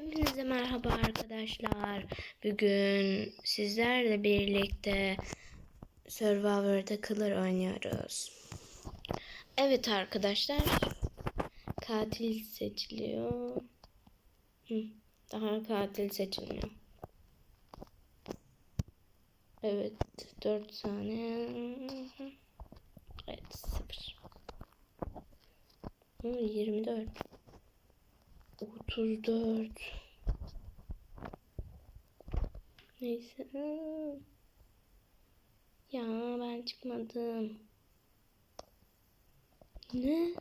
Hepinize merhaba arkadaşlar. Bugün sizlerle birlikte Survivor'da Kılır oynuyoruz. Evet arkadaşlar. Katil seçiliyor. Daha katil seçilmiyor. Evet. 4 saniye. Evet 0. 24. 34 Neyse. Ya ben çıkmadım. Ne?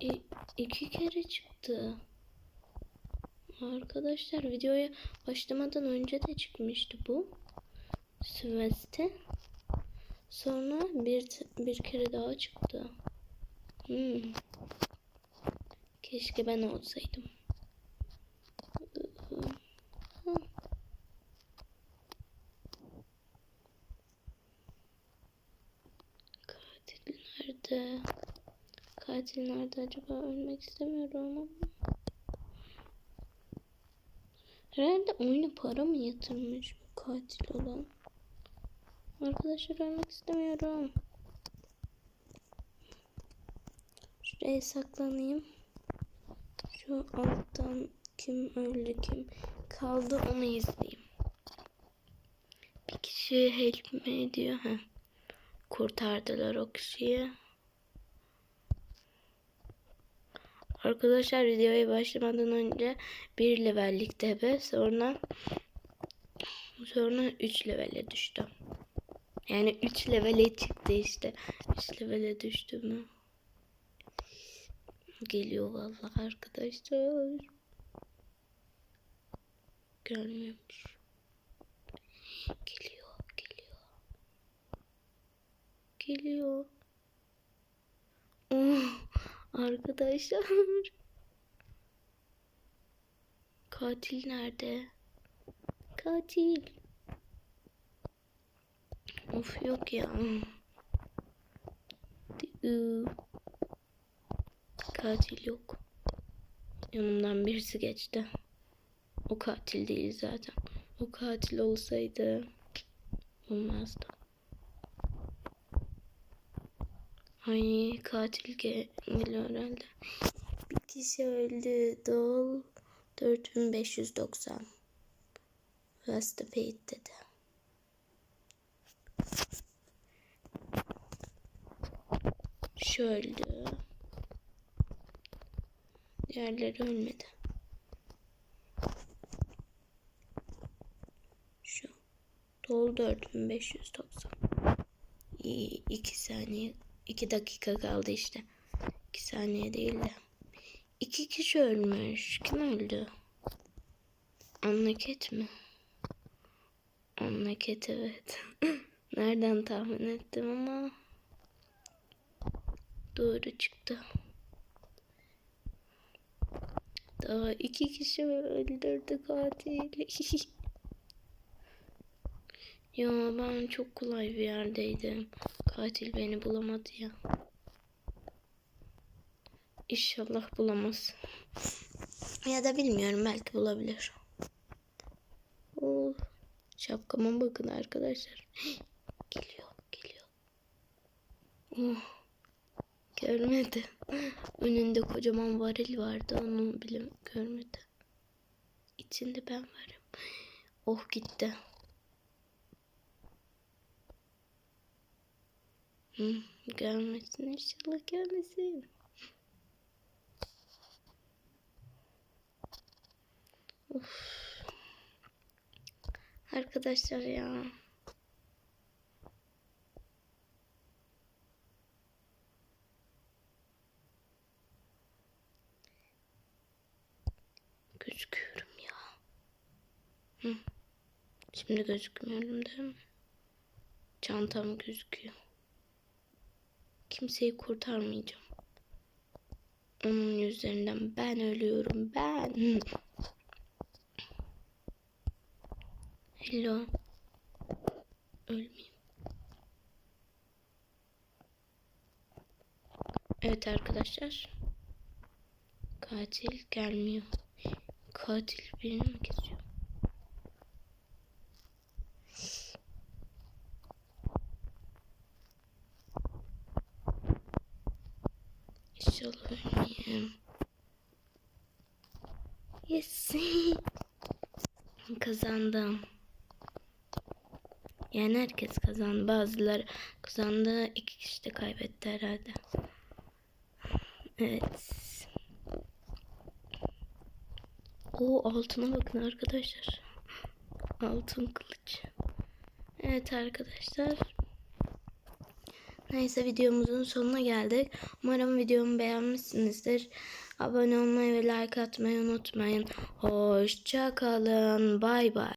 İ iki kere çıktı. Arkadaşlar videoya başlamadan önce de çıkmıştı bu. Süveste. Sonra bir, bir kere daha çıktı. Hmm. Keşke ben olsaydım. Katil nerede? Katil nerede acaba? Ölmek istemiyorum ama. Herhalde oyuna para mı yatırmış bu katil olan? Arkadaşlar ölmek istemiyorum. Şuraya saklanayım. Şu alttan kim öldü kim kaldı onu izleyeyim. Bir kişi help mi ediyor? Ha. Kurtardılar o kişiyi. Arkadaşlar videoya başlamadan önce bir levellik tepe sonra sonra 3 levele düştü. Yani 3 levele çıktı işte. 3 levele düştü mü? Geliyor vallahi arkadaşlar. Gelmiyormuş. Geliyor, geliyor. Geliyor. Oh, arkadaşlar. Katil nerede? Katil. Of yok ya. Dı- Katil yok. Yanımdan birisi geçti. O katil değil zaten. O katil olsaydı olmazdı. Ay katil ge- geliyor herhalde. Bir kişi öldü. Dol 4590. Last paid dedi. Şöyle. Diğerleri ölmedi. Şu. Dolu 4590. İyi, 2 saniye. 2 dakika kaldı işte. 2 saniye değil de. 2 kişi ölmüş. Kim öldü? Anlaket mi? Anlaket evet. Nereden tahmin ettim ama doğru çıktı. Daha iki kişi öldürdü katil. ya ben çok kolay bir yerdeydim. Katil beni bulamadı ya. İnşallah bulamaz. Ya da bilmiyorum belki bulabilir. Oh, şapkama bakın arkadaşlar. geliyor, geliyor. Oh. Görmedi. Önünde kocaman varil vardı. Onu bile görmedi. İçinde ben varım. Oh gitti. Hı, görmesin inşallah görmesin. Of. Arkadaşlar ya. Gözüküyorum ya. Hı. Şimdi gözükmüyorum değil mi? Çantam gözüküyor. Kimseyi kurtarmayacağım. Onun yüzlerinden ben ölüyorum ben. Hello. Ölmeyeyim. Evet arkadaşlar. Katil gelmiyor. Katil birini mi kesiyor? İnşallah ölmeyeyim. Yes. Kazandım. Yani herkes kazandı. Bazıları kazandı. iki kişi de kaybetti herhalde. Evet. O altına bakın arkadaşlar. Altın kılıç. Evet arkadaşlar. Neyse videomuzun sonuna geldik. Umarım videomu beğenmişsinizdir. Abone olmayı ve like atmayı unutmayın. Hoşça kalın. Bay bay.